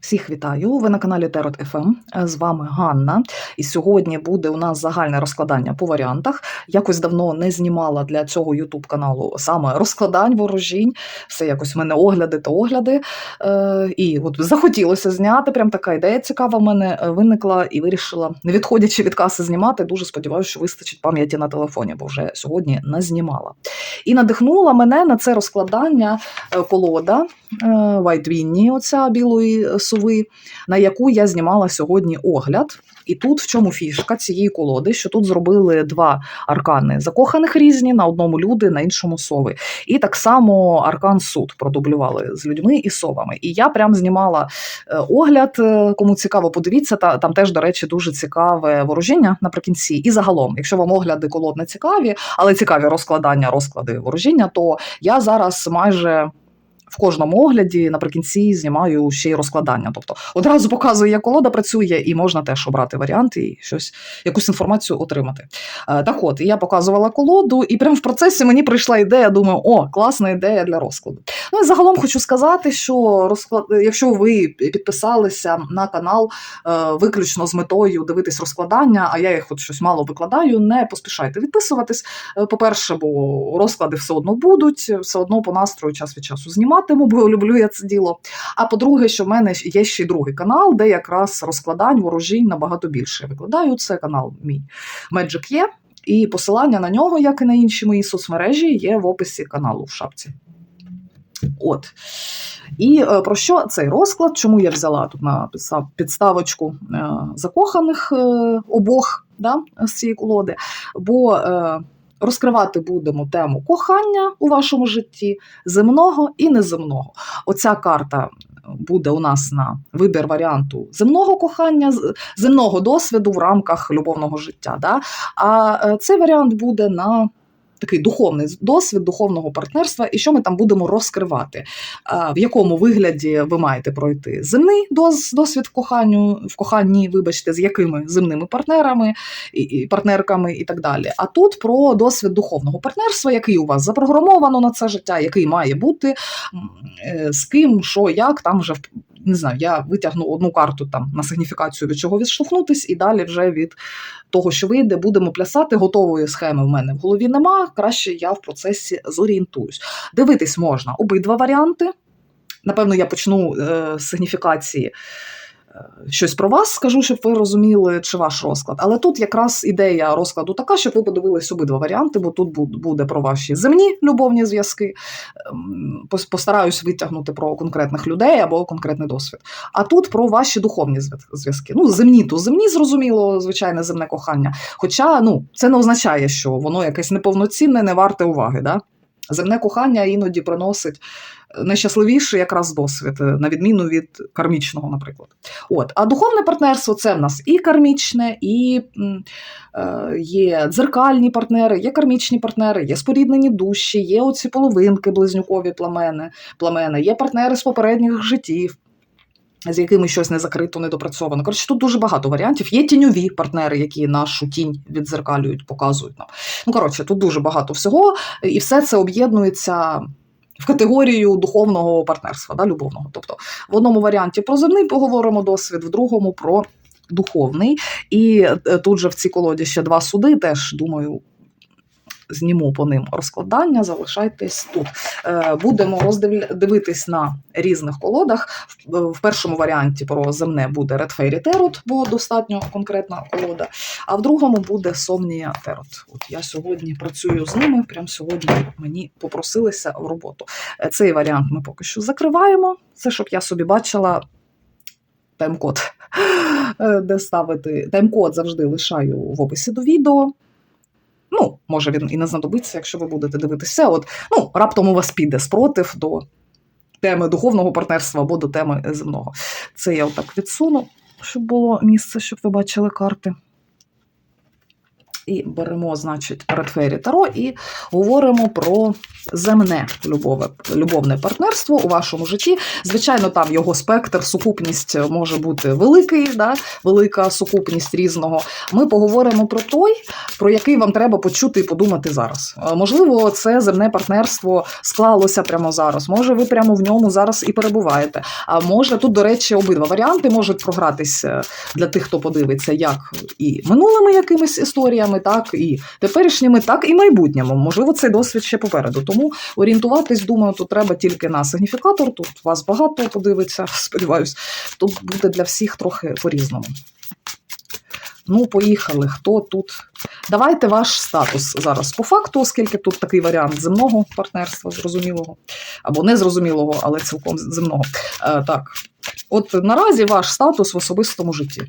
Всіх вітаю! Ви на каналі Терот ФМ. З вами Ганна. І сьогодні буде у нас загальне розкладання по варіантах. Якось давно не знімала для цього YouTube каналу саме розкладань ворожінь. Все якось в мене огляди та огляди. Е, і от захотілося зняти. Прям така ідея цікава в мене е, виникла і вирішила, не відходячи від каси, знімати. Дуже сподіваюся, що вистачить пам'яті на телефоні, бо вже сьогодні не знімала. І надихнула мене на це розкладання е, колода е, White Winnie, оця білої сови, на яку я знімала сьогодні огляд. І тут в чому фішка цієї колоди, що тут зробили два аркани закоханих різні, на одному люди, на іншому сови. І так само аркан суд продублювали з людьми і совами. І я прям знімала е, огляд. е, Кому цікаво, подивіться. Та там теж, до речі, дуже цікаве ворожіння наприкінці. І загалом, якщо вам огляди колод не цікаві, але цікаві розкладання, розклади ворожіння, то я зараз майже. В кожному огляді наприкінці знімаю ще й розкладання. Тобто одразу показую, як колода працює, і можна теж обрати варіант і щось, якусь інформацію отримати. Е, Так от, я показувала колоду, і прямо в процесі мені прийшла ідея. Думаю, о, класна ідея для розкладу. Ну і загалом хочу сказати, що розклад, якщо ви підписалися на канал е, виключно з метою дивитись розкладання, а я їх от щось мало викладаю, не поспішайте відписуватись. Е, По-перше, бо розклади все одно будуть, все одно по настрою час від часу зніматиму, бо люблю я це діло. А по-друге, що в мене є ще й другий канал, де якраз розкладань ворожінь набагато більше викладаю. Це канал мій Magic є. І посилання на нього, як і на інші мої соцмережі, є в описі каналу в шапці. От. І е, про що цей розклад? Чому я взяла тут на підставочку е, закоханих е, обох да, з цієї колоди? Бо розкривати будемо тему кохання у вашому житті, земного і неземного. Оця карта буде у нас на вибір варіанту земного кохання, земного досвіду в рамках любовного життя. Да? А е, цей варіант буде на такий духовний досвід духовного партнерства, і що ми там будемо розкривати, в якому вигляді ви маєте пройти земний досвід в коханню, в коханні, вибачте, з якими земними партнерами і, партнерками і так далі. А тут про досвід духовного партнерства, який у вас запрограмовано на це життя, який має бути, е, з ким, що, як, там вже не знаю, я витягну одну карту там на сигніфікацію від чого відштовхнутись, і далі вже від того, що вийде, будемо плясати. Готової схеми в мене в голові нема. Краще я в процесі зорієнтуюсь. Дивитись можна обидва варіанти. Напевно, я почну е, з сигніфікації. Щось про вас скажу, щоб ви розуміли, чи ваш розклад. Але тут якраз ідея розкладу така, щоб ви подивились обидва варіанти, бо тут буде про ваші земні любовні зв'язки. Ем, Постараюсь витягнути про конкретних людей або конкретний досвід. А тут про ваші духовні зв'язки. Ну, земні то земні, зрозуміло, звичайне земне кохання. Хоча ну, це не означає, що воно якесь неповноцінне, не варте уваги. Да? Земне кохання іноді приносить найщасливіший якраз досвід, е, на відміну від кармічного, наприклад. От, а духовне партнерство це в нас і кармічне, і е, є дзеркальні партнери, є кармічні партнери, є споріднені душі, є оці половинки, близнюкові пламени, пламени, є партнери з попередніх життів. З якими щось не закрито, недопрацьовано. Коротше, тут дуже багато варіантів. Є тіньові партнери, які нашу тінь відзеркалюють, показують нам. Ну, коротше, тут дуже багато всього, і все це об'єднується в категорію духовного партнерства, да, любовного. Тобто, в одному варіанті про земний поговоримо досвід, в другому про духовний. І е, тут же в цій колоді ще два суди, теж думаю. Зніму по ним розкладання, залишайтесь тут. Е, Будемо роздивитись на різних колодах. В- першому варіанті про земне буде Red Fairy Tarot, бо достатньо конкретна колода. А в другому буде Somnia Tarot. От я сьогодні працюю з ними. Прямо сьогодні мені попросилися в роботу. Е, Цей варіант ми поки що закриваємо. Це щоб я собі бачила тайм-код, е, де ставити. Тайм-код завжди лишаю в описі до відео. Ну, може він і не знадобиться, якщо ви будете дивитися. От, ну, раптом у вас піде спротив до теми духовного партнерства або до теми земного. Це я отак відсуну, щоб було місце, щоб ви бачили карти. І беремо, значить, Редфері Таро і говоримо про земне любове, любовне партнерство у вашому житті. Звичайно, там його спектр, сукупність може бути великий, да? велика сукупність різного. Ми поговоримо про той, про який вам треба почути і подумати зараз. Е, Можливо, це земне партнерство склалося прямо зараз. Може, ви прямо в ньому зараз і перебуваєте. А може, тут, до речі, обидва варіанти можуть програтися для тих, хто подивиться, як і минулими якимись історіями, так і теперішніми, так і майбутньому. Можливо, цей досвід ще попереду. Тому орієнтуватись, думаю, тут треба тільки на сигніфікатор. Тут вас багато подивиться, сподіваюсь. Тут буде для всіх трохи по-різному. Ну, поїхали. Хто тут? Давайте ваш статус зараз по факту, оскільки тут такий варіант земного партнерства, зрозумілого, або незрозумілого, але цілком земного. Е, так, от наразі ваш статус в особистому житті.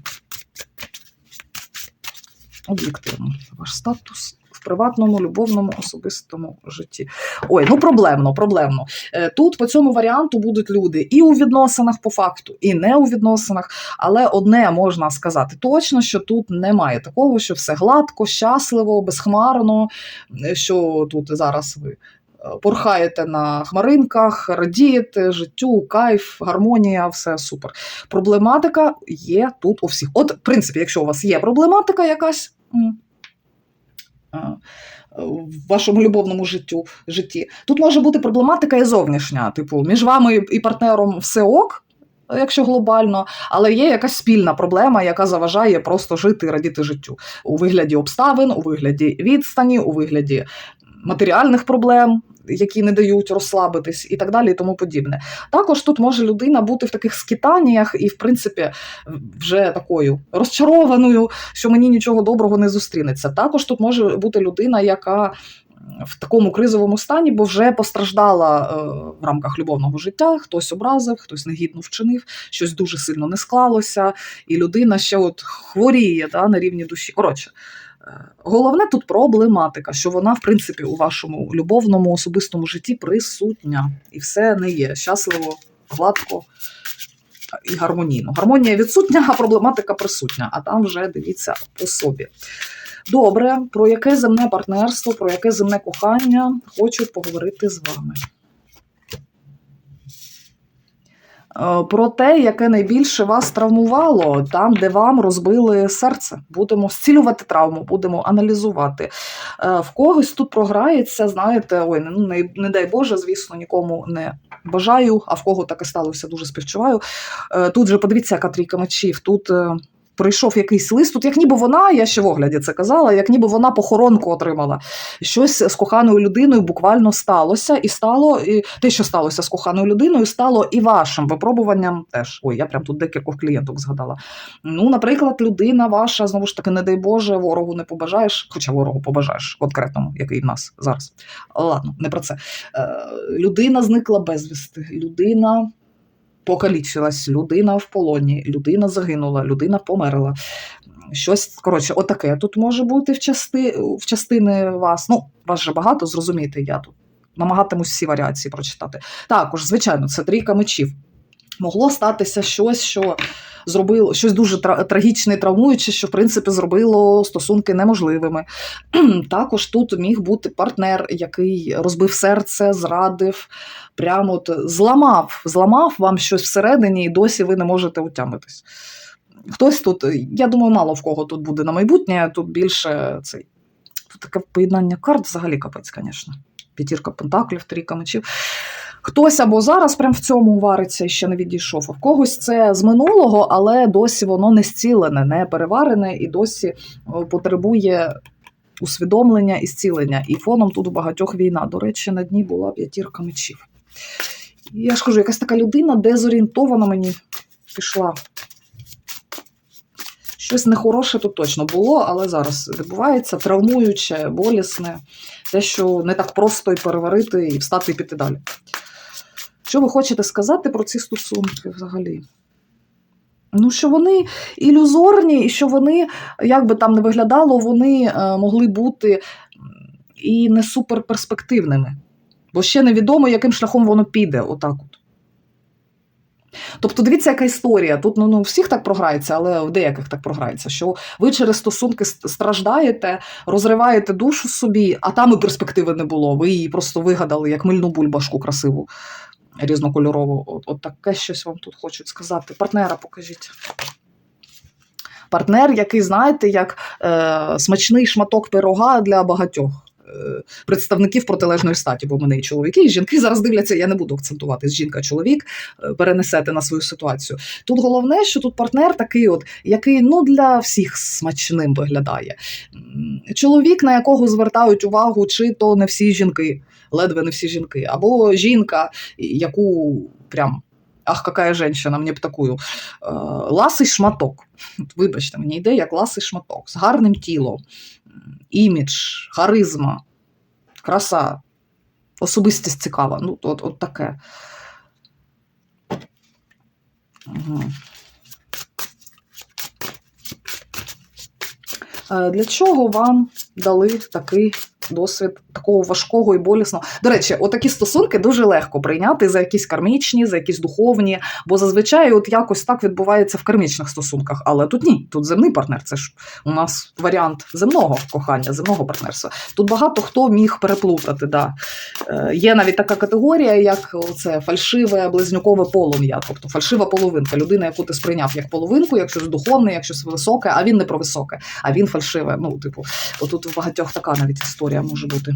Об'єктивно, ваш статус в приватному, любовному, особистому житті. Ой, ну проблемно, проблемно. Е, Тут по цьому варіанту будуть люди і у відносинах по факту, і не у відносинах. Але одне можна сказати точно, що тут немає такого, що все гладко, щасливо, безхмарно, е, що тут зараз ви. е, Порхаєте на хмаринках, радієте життю, кайф, гармонія, все супер. Проблематика є тут у всіх. От, в принципі, якщо у вас є проблематика якась в вашому любовному життю, житті, тут може бути проблематика і зовнішня. Типу, між вами і партнером все ок, якщо глобально, але є якась спільна проблема, яка заважає просто жити і радіти життю у вигляді обставин, у вигляді відстані, у вигляді матеріальних проблем. Які не дають розслабитись, і так далі, і тому подібне. Також тут може людина бути в таких скитаннях і, в принципі, вже такою розчарованою, що мені нічого доброго не зустрінеться. Також тут може бути людина, яка в такому кризовому стані, бо вже постраждала е, в рамках любовного життя, хтось образив, хтось негідно вчинив, щось дуже сильно не склалося, і людина ще от хворіє да, на рівні душі. Коротше. Головне тут проблематика, що вона, в принципі, у вашому любовному особистому житті присутня, і все не є щасливо, гладко і гармонійно. Гармонія відсутня, а проблематика присутня, а там вже дивіться по собі. Добре, про яке земне партнерство, про яке земне кохання хочу поговорити з вами. Е, Про те, яке найбільше вас травмувало, там, де вам розбили серце. Будемо зцілювати травму, будемо аналізувати. Е, В когось тут програється, знаєте, ой, ну не, не дай Боже, звісно, нікому не бажаю, а в кого таке сталося, дуже співчуваю. Е, Тут же подивіться, яка трійка мечів. Тут е, прийшов якийсь лист, тут як ніби вона, я ще в огляді це казала, як ніби вона похоронку отримала. Щось з коханою людиною буквально сталося, і стало, і те, що сталося з коханою людиною, стало і вашим випробуванням теж. Ой, я прям тут декількох клієнток згадала. Ну, наприклад, людина ваша, знову ж таки, не дай Боже, ворогу не побажаєш, хоча ворогу побажаєш, конкретному, який в нас зараз. Ладно, не про це. Е, людина зникла безвісти, людина покалічилась, людина в полоні, людина загинула, людина померла. Щось, коротше, отаке тут може бути в, части, в частини вас. Ну, вас же багато, зрозумієте, я тут намагатимусь всі варіації прочитати. Також, звичайно, це трійка мечів. Могло статися щось, що зробило щось дуже трагічне і травмуюче, що в принципі зробило стосунки неможливими. Також тут міг бути партнер, який розбив серце, зрадив, прямо от зламав, зламав вам щось всередині, і досі ви не можете утямитись. Хтось тут, я думаю, мало в кого тут буде на майбутнє, тут більше цей. Таке поєднання карт взагалі капець, звісно. П'ятірка пентаклів, трійка мечів. Хтось або зараз прям в цьому вариться і ще не відійшов, а в когось це з минулого, але досі воно не зцілене, не переварене і досі потребує усвідомлення і зцілення. І фоном тут у багатьох війна. До речі, на дні була п'ятірка мечів. Я ж кажу, якась така людина дезорієнтована мені пішла. Щось нехороше тут точно було, але зараз відбувається травмуюче, болісне, те, що не так просто і переварити, і встати і піти далі. Що ви хочете сказати про ці стосунки взагалі? Ну, що вони ілюзорні, і що вони, як би там не виглядало, вони е, могли бути і не суперперспективними. Бо ще невідомо, яким шляхом воно піде. Отак от. Тобто, дивіться, яка історія. Тут ну, ну, всіх так програється, але в деяких так програється, що ви через стосунки страждаєте, розриваєте душу собі, а там і перспективи не було. Ви її просто вигадали як мильну бульбашку красиву, різнокольорову. От, от таке щось вам тут хочуть сказати. Партнера покажіть. Партнер, який, знаєте, як е, смачний шматок пирога для багатьох. е, Представників протилежної статі, бо мене і чоловіки, і жінки зараз дивляться. Я не буду акцентувати жінка, чоловік е, перенесете на свою ситуацію. Тут головне, що тут партнер такий, от який ну для всіх смачним виглядає. Чоловік, на якого звертають увагу, чи то не всі жінки, ледве не всі жінки, або жінка, яку прям. Ах, какая женщина, мені б такую. Е, ласий шматок. Вибачте, мені йде як ласий шматок з гарним тілом, імідж, харизма, краса, особистість цікава. Ну, от, от таке. Е, Для чого вам дали такий досвід такого важкого і болісного? До речі, отакі стосунки дуже легко прийняти за якісь кармічні, за якісь духовні, бо зазвичай от якось так відбувається в кармічних стосунках. Але тут ні, тут земний партнер. Це ж у нас варіант земного кохання, земного партнерства. Тут багато хто міг переплутати. Да. Е, Є навіть така категорія, як це фальшиве близнюкове полум'я, тобто фальшива половинка, людина, яку ти сприйняв як половинку, як щось духовне, як щось високе, а він не про високе, а він фальшиве. Ну, типу, отут в багатьох така навіть історія може бути.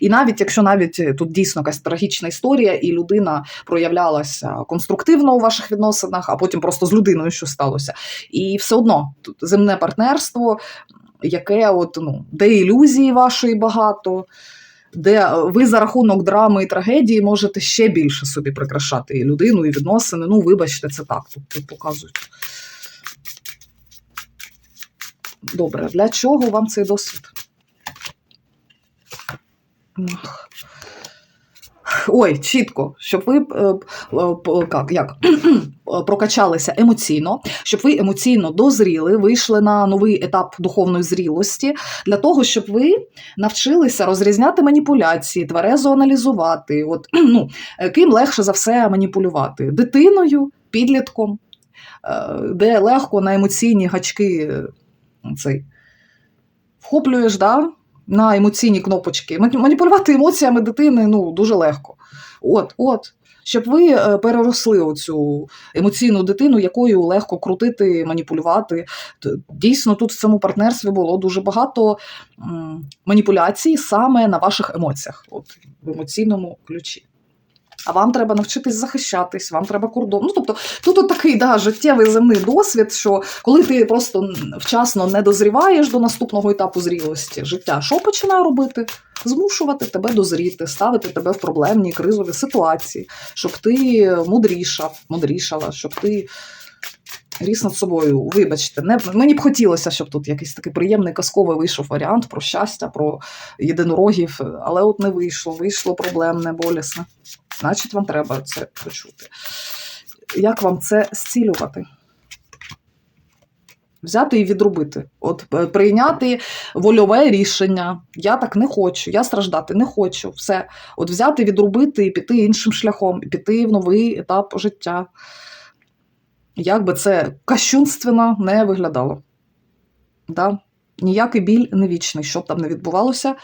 І навіть якщо навіть е, тут дійсно якась трагічна історія, і людина проявлялася конструктивно у ваших відносинах, а потім просто з людиною що сталося. І все одно тут земне партнерство, яке от, ну, де ілюзії вашої багато, де ви за рахунок драми і трагедії можете ще більше собі прикрашати і людину, і відносини. Ну, вибачте, це так, тут, тут показують. Добре, для чого вам цей досвід? Ой, чітко, щоб ви е, е, як, як, прокачалися емоційно, щоб ви емоційно дозріли, вийшли на новий етап духовної зрілості, для того, щоб ви навчилися розрізняти маніпуляції, тверезо аналізувати. От, ну, е, ким легше за все маніпулювати? Дитиною, підлітком, де легко на емоційні гачки цей, вхоплюєш, да? На емоційні кнопочки. Маніпулювати емоціями дитини ну, дуже легко. От, от. Щоб ви е, переросли оцю емоційну дитину, якою легко крутити, маніпулювати. Дійсно, тут в цьому партнерстві було дуже багато маніпуляцій саме на ваших емоціях, от в емоційному ключі. А вам треба навчитись захищатись, вам треба кордон. Ну, тобто, тут от такий да, життєвий земний досвід, що коли ти просто вчасно не дозріваєш до наступного етапу зрілості життя, що починає робити? Змушувати тебе дозріти, ставити тебе в проблемні кризові ситуації, щоб ти мудрішав, мудрішала, щоб ти ріс над собою. Вибачте, не, мені б хотілося, щоб тут якийсь такий приємний казковий вийшов варіант про щастя, про єдинорогів, але от не вийшло, вийшло проблемне, болісне. Значить, вам треба це почути. Як вам це зцілювати? Взяти і відробити. От е, прийняти вольове рішення. Я так не хочу, я страждати не хочу. Все. От взяти, відробити і піти іншим шляхом, і піти в новий етап життя. Як би це кощунственно не виглядало. Да? Ніякий біль не вічний, що б там не відбувалося.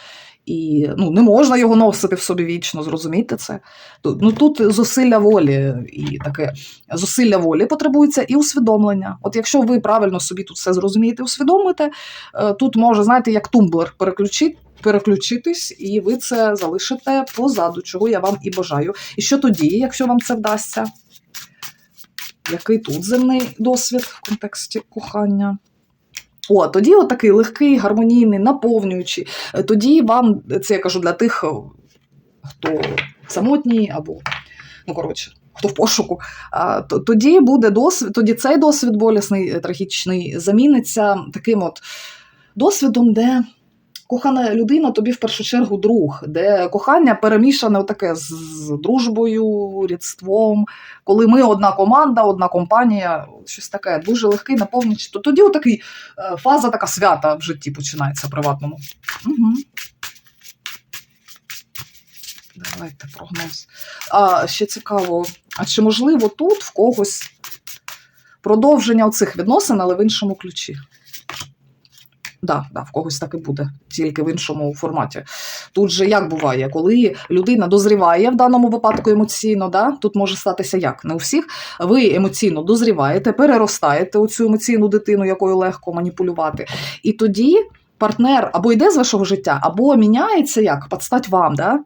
І ну, не можна його носити в собі вічно, зрозумійте це. Ну, тут зусилля волі і таке зусилля волі потребується і усвідомлення. От якщо ви правильно собі тут все зрозумієте, усвідомите, е, тут може, знаєте, як тумблер переключити. Переключитись, і ви це залишите позаду, чого я вам і бажаю. І що тоді, якщо вам це вдасться? Який тут земний досвід в контексті кохання? О, тоді отакий легкий, гармонійний, наповнюючий. Е, Тоді вам, це я кажу для тих, е, хто самотній або, ну коротше, хто в пошуку, тоді буде досвід, тоді цей досвід болісний, е, трагічний, заміниться таким от досвідом, де кохана людина тобі в першу чергу друг, де кохання перемішане отаке з, дружбою, рідством, коли ми одна команда, одна компанія, щось таке дуже легкий, наповнюючий, то тоді отакий е, фаза така свята в житті починається приватному. Угу. Давайте прогноз. А ще цікаво, а чи можливо тут в когось продовження оцих відносин, але в іншому ключі? Да, да, в когось так і буде, тільки в іншому форматі. Тут же як буває, коли людина дозріває в даному випадку емоційно, да, тут може статися як? Не у всіх. Ви емоційно дозріваєте, переростаєте у цю емоційну дитину, якою легко маніпулювати. І тоді партнер або йде з вашого життя, або міняється як подстать вам, да?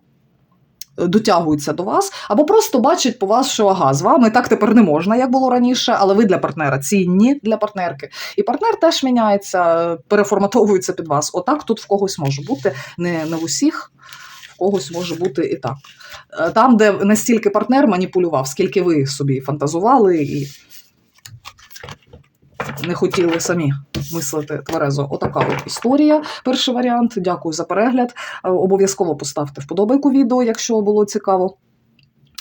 Дотягується до вас, або просто бачить по вас, що ага, з вами так тепер не можна, як було раніше, але ви для партнера цінні для партнерки. І партнер теж міняється, переформатовується під вас. Отак тут в когось може бути, не, не в усіх. Когось може бути і так. Е, Там, де настільки партнер маніпулював, скільки ви собі фантазували і не хотіли самі мислити тверезо. Отака от історія. Перший варіант. Дякую за перегляд. Е, Обов'язково поставте вподобайку відео, якщо було цікаво.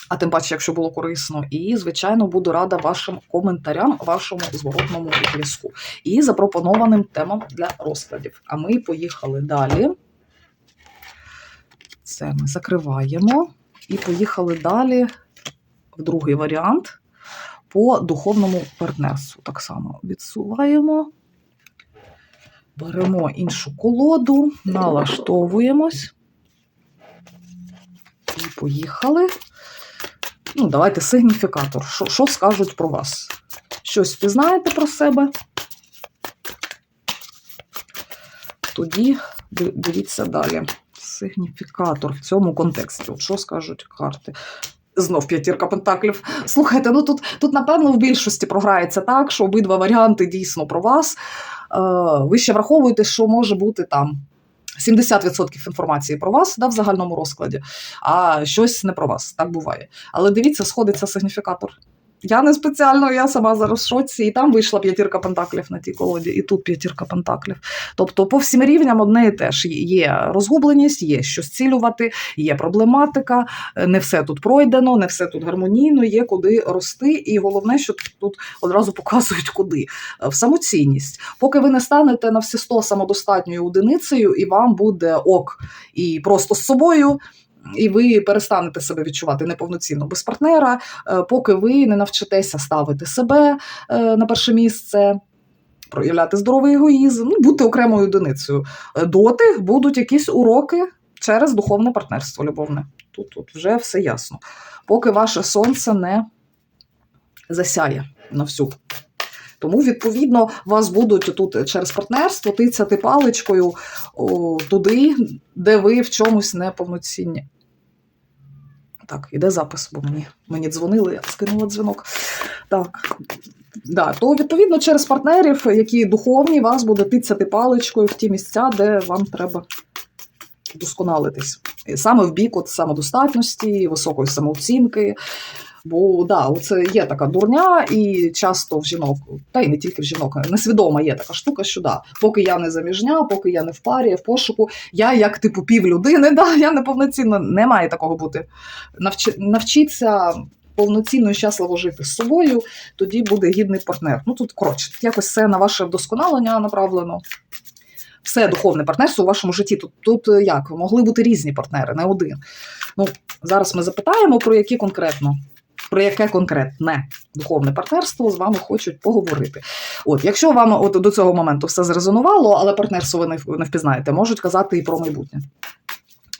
А тим паче, якщо було корисно, і звичайно буду рада вашим коментарям, вашому зворотному зв'язку і запропонованим темам для розкладів. А ми поїхали далі. Це ми закриваємо і поїхали далі в другий варіант по духовному партнерству. Так само відсуваємо, беремо іншу колоду, налаштовуємось. І поїхали. Ну, давайте сигніфікатор. Що, що скажуть про вас? Щось впізнаєте про себе? Тоді дивіться далі. Сигніфікатор в цьому контексті. От що скажуть карти? Знов п'ятірка пентаклів. Слухайте, ну тут, тут, напевно, в більшості програється так, що обидва варіанти дійсно про вас. Е, ви ще враховуєте, що може бути там 70% інформації про вас да, в загальному розкладі, а щось не про вас. Так буває. Але дивіться, сходиться сигніфікатор. Я не спеціально, я сама зараз в шоці, і там вийшла п'ятірка пентаклів на тій колоді, і тут п'ятірка пентаклів. Тобто, по всім рівням одне і те ж є розгубленість, є що зцілювати, є проблематика, не все тут пройдено, не все тут гармонійно, є куди рости. І головне, що тут одразу показують куди. Е, В самоцінність. Поки ви не станете на всі 100 самодостатньою одиницею, і вам буде ок і просто з собою. І ви перестанете себе відчувати неповноцінно без партнера, е, поки ви не навчитеся ставити себе е, на перше місце, проявляти здоровий егоїзм, ну, бути окремою одиницею. Е, Доти будуть якісь уроки через духовне партнерство любовне. Тут, тут вже все ясно. Поки ваше сонце не засяє на всю. Тому, відповідно, вас будуть тут через партнерство тицяти паличкою о, туди, де ви в чомусь неповноцінні. Так, іде запис, бо мені, мені дзвонили, я скинула дзвінок. Так, да, то відповідно через партнерів, які духовні, вас буде тицяти паличкою в ті місця, де вам треба вдосконалитись. Саме в бік от самодостатності, високої самооцінки. Бо да, це є така дурня, і часто в жінок, та й не тільки в жінок, несвідома є така штука, що да, поки я не заміжня, поки я не в парі, в пошуку, я як типу пів людини, да, я неповноцінна, не має такого бути. Навчи, навчіться повноцінно і щасливо жити з собою, тоді буде гідний партнер. Ну тут коротше, якось все на ваше вдосконалення направлено. Все духовне партнерство у вашому житті. Тут, тут е, як? Могли бути різні партнери, не один. Ну, зараз ми запитаємо, про які конкретно. Про яке конкретне духовне партнерство з вами хочуть поговорити. От, якщо вам от до цього моменту все зрезонувало, але партнерство ви не, впізнаєте, можуть казати і про майбутнє.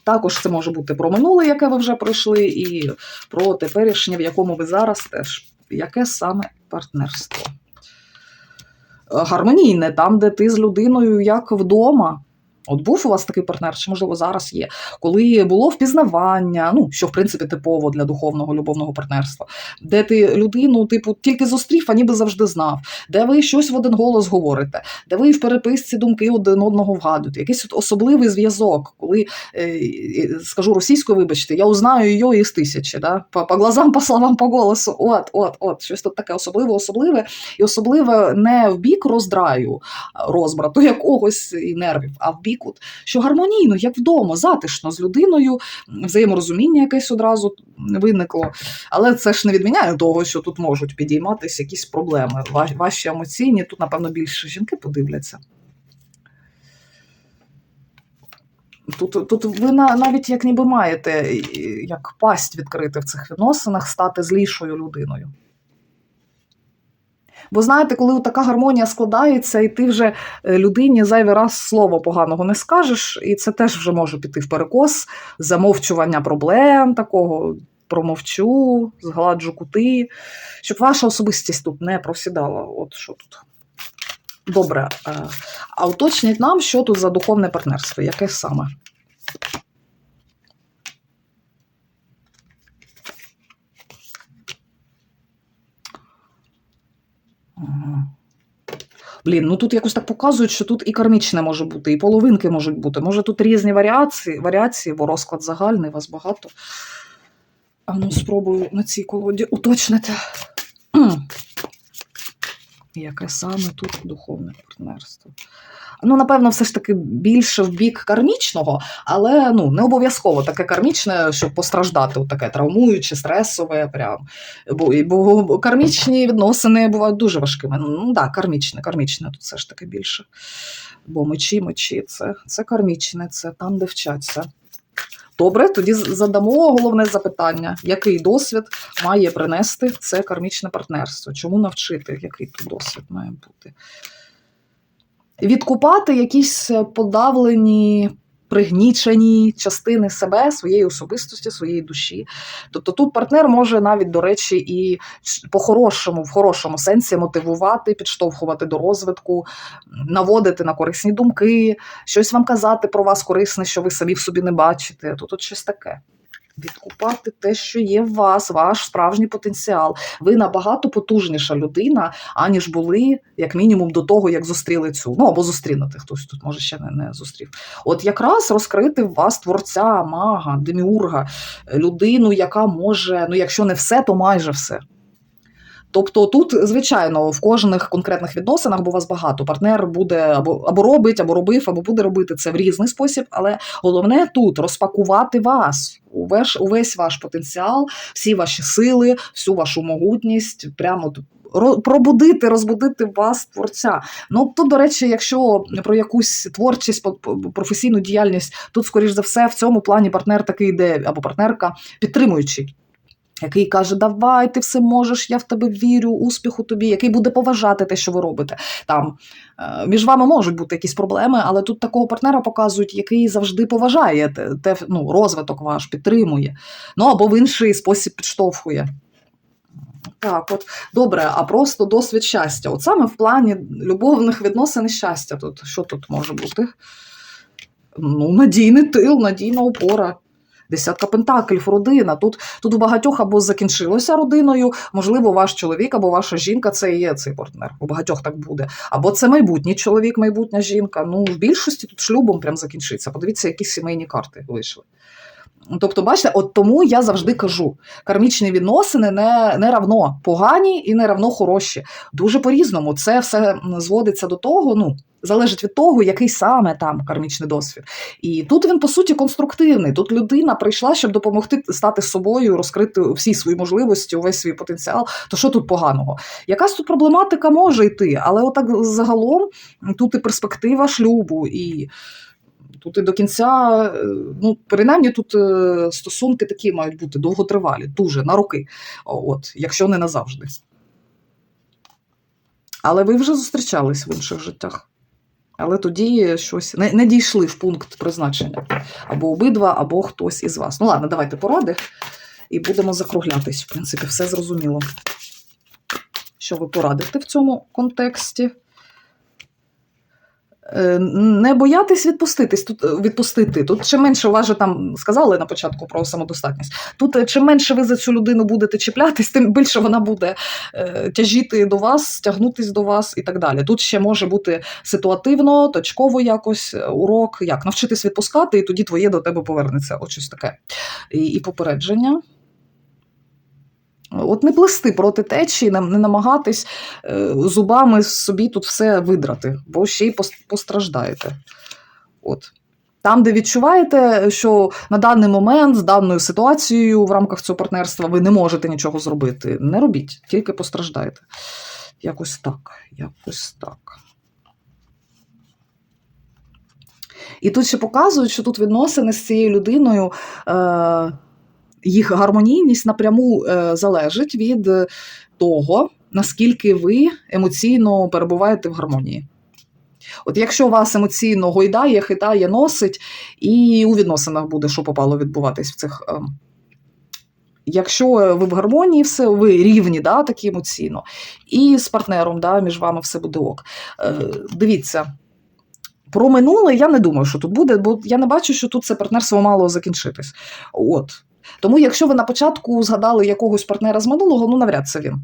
Також це може бути про минуле, яке ви вже пройшли, і про теперішнє, в якому ви зараз теж. Яке саме партнерство? Гармонійне, там, де ти з людиною як вдома. От був у вас такий партнер, чи можливо зараз є, коли було впізнавання, ну що в принципі типово для духовного любовного партнерства, де ти людину, типу, тільки зустрів, а ніби завжди знав, де ви щось в один голос говорите, де ви в переписці думки один одного вгадуєте, якийсь от особливий зв'язок, коли е, скажу російською, вибачте, я узнаю її із тисячі, да? по, по глазам, по словам, по голосу. От, от, от, щось тут таке особливе, особливе, і особливе не в бік роздраю, розбрату якогось і нервів, а в бік, от, що гармонійно, як вдома, затишно з людиною, взаєморозуміння якесь одразу виникло. Але це ж не відміняє того, що тут можуть підійматися якісь проблеми. Ваші емоційні, тут, напевно, більше жінки подивляться. Тут, тут ви навіть як ніби маєте як пасть відкрити в цих відносинах, стати злішою людиною. Бо знаєте, коли така гармонія складається, і ти вже е, людині зайвий раз слово поганого не скажеш, і це теж вже може піти в перекос, замовчування проблем такого, промовчу, згладжу кути, щоб ваша особистість тут не просідала. От що тут. Добре. е, А уточніть нам, що тут за духовне партнерство, яке саме? Блін, ну тут якось так показують, що тут і кармічне може бути, і половинки можуть бути. Може тут різні варіації, варіації, бо розклад загальний, вас багато. А ну, спробую на цій колоді уточнити. Яке саме тут духовне партнерство? Ну, напевно, все ж таки більше в бік кармічного, але ну, не обов'язково таке кармічне, щоб постраждати, от таке травмуюче, стресове. Прям. Бо, бо кармічні відносини бувають дуже важкими. Ну так, да, кармічне, кармічне тут все ж таки більше. Бо мечі, мечі це, це кармічне, це там, де вчаться. Добре, тоді задамо головне запитання: який досвід має принести це кармічне партнерство? Чому навчити? Який тут досвід має бути? Відкупати якісь е, подавлені, пригнічені частини себе, своєї особистості, своєї душі. Тобто тут партнер може навіть, до речі, і по-хорошому, в хорошому сенсі мотивувати, підштовхувати до розвитку, наводити на корисні думки, щось вам казати про вас корисне, що ви самі в собі не бачите. Тут от щось таке. Відкупати те, що є в вас, ваш справжній потенціал. Ви набагато потужніша людина, аніж були, як мінімум, до того, як зустріли цю. Ну або зустрінути хтось тут, може, ще не, не зустрів. От якраз розкрити в вас творця, мага, деміурга, людину, яка може, ну якщо не все, то майже все. Тобто тут, звичайно, в кожних конкретних відносинах, бо вас багато, партнер буде або, або робить, або робив, або буде робити це в різний спосіб. Але головне тут розпакувати вас, увесь, увесь ваш потенціал, всі ваші сили, всю вашу могутність, прямо пробудити, розбудити вас творця. Ну тут, до речі, якщо про якусь творчість, професійну діяльність, тут, скоріш за все, в цьому плані партнер такий йде або партнерка підтримуючий. Який каже, давай, ти все можеш, я в тебе вірю, успіху тобі, який буде поважати те, що ви робите. Там е, між вами можуть бути якісь проблеми, але тут такого партнера показують, який завжди поважає те, ну, розвиток ваш, підтримує. Ну або в інший спосіб підштовхує. Так, от добре, а просто досвід щастя. От саме в плані любовних відносин і щастя. Тут що тут може бути? Ну, надійний тил, надійна опора. Десятка пентаклів, родина. Тут, тут у багатьох або закінчилося родиною, можливо, ваш чоловік або ваша жінка це і є цей партнер. У багатьох так буде. Або це майбутній чоловік, майбутня жінка. Ну, в більшості тут шлюбом прям закінчиться. Подивіться, які сімейні карти вийшли. Тобто, бачите, от тому я завжди кажу: кармічні відносини не, не равно погані і не равно хороші. Дуже по-різному. Це все зводиться до того, ну. Залежить від того, який саме там кармічний досвід. І тут він, по суті, конструктивний. Тут людина прийшла, щоб допомогти стати собою, розкрити всі свої можливості, увесь свій потенціал. То що тут поганого? Якась тут проблематика може йти, але отак загалом тут і перспектива шлюбу, і тут і до кінця, е, ну, принаймні, тут е, стосунки такі мають бути довготривалі, дуже на роки, от, якщо не назавжди. Але ви вже зустрічались в інших життях. Але тоді щось не, не дійшли в пункт призначення. Або обидва, або хтось із вас. Ну ладно, давайте поради і будемо закруглятись. В принципі, все зрозуміло. Що ви порадите в цьому контексті? Е, Не боятись відпуститись тут е, відпустити. Тут чим менше вас же там сказали на початку про самодостатність. Тут е, чим менше ви за цю людину будете чіплятись, тим більше вона буде тяжіти до вас, тягнутись до вас і так далі. Тут ще може бути ситуативно, точково якось урок, як навчитись відпускати, і тоді твоє до тебе повернеться. От щось таке. І, і попередження. От не плести проти течії, не, намагатись е, зубами собі тут все видрати, бо ще й постраждаєте. От. Там, де відчуваєте, що на даний момент з даною ситуацією в рамках цього партнерства ви не можете нічого зробити, не робіть, тільки постраждаєте. Якось так, якось так. І тут ще показують, що тут відносини з цією людиною, е, їх гармонійність напряму е, залежить від е, того, наскільки ви емоційно перебуваєте в гармонії. От якщо вас емоційно гойдає, хитає, носить, і у відносинах буде, що попало відбуватись в цих. ем, Якщо ви в гармонії, все, ви рівні, да, такі емоційно, і з партнером, да, між вами все буде ок. Е, дивіться, про минуле я не думаю, що тут буде, бо я не бачу, що тут це партнерство мало закінчитись. От. Тому, якщо ви на початку згадали якогось партнера з минулого, ну навряд це він.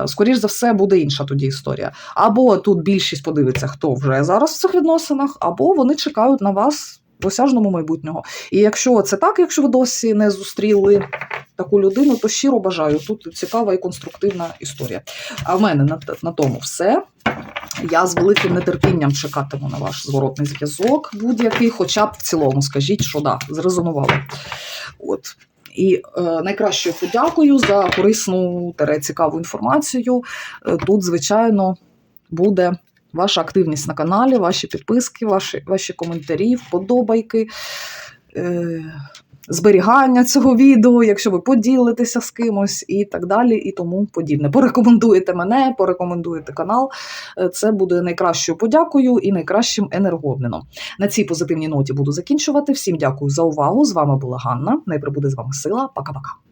Е, Скоріш за все, буде інша тоді історія. Або тут більшість подивиться, хто вже зараз в цих відносинах, або вони чекають на вас в осяжному майбутнього. І якщо це так, якщо ви досі не зустріли таку людину, то щиро бажаю. Тут цікава і конструктивна історія. А в мене на, на тому все. Я з великим нетерпінням чекатиму на ваш зворотний зв'язок будь-який, хоча б в цілому скажіть, що да, зрезонувало. От. І е, найкраще подякую за корисну цікаву інформацію. Е, тут, звичайно, буде ваша активність на каналі, ваші підписки, ваші, ваші коментарі, вподобайки. Е, Зберігання цього відео, якщо ви поділитеся з кимось і так далі, і тому подібне. Порекомендуєте мене, порекомендуєте канал. Е, Це буде найкращою подякою і найкращим енергообміном. На цій позитивній ноті буду закінчувати. Всім дякую за увагу. З вами була Ганна. Найприбуде з вами сила. Пока-пока.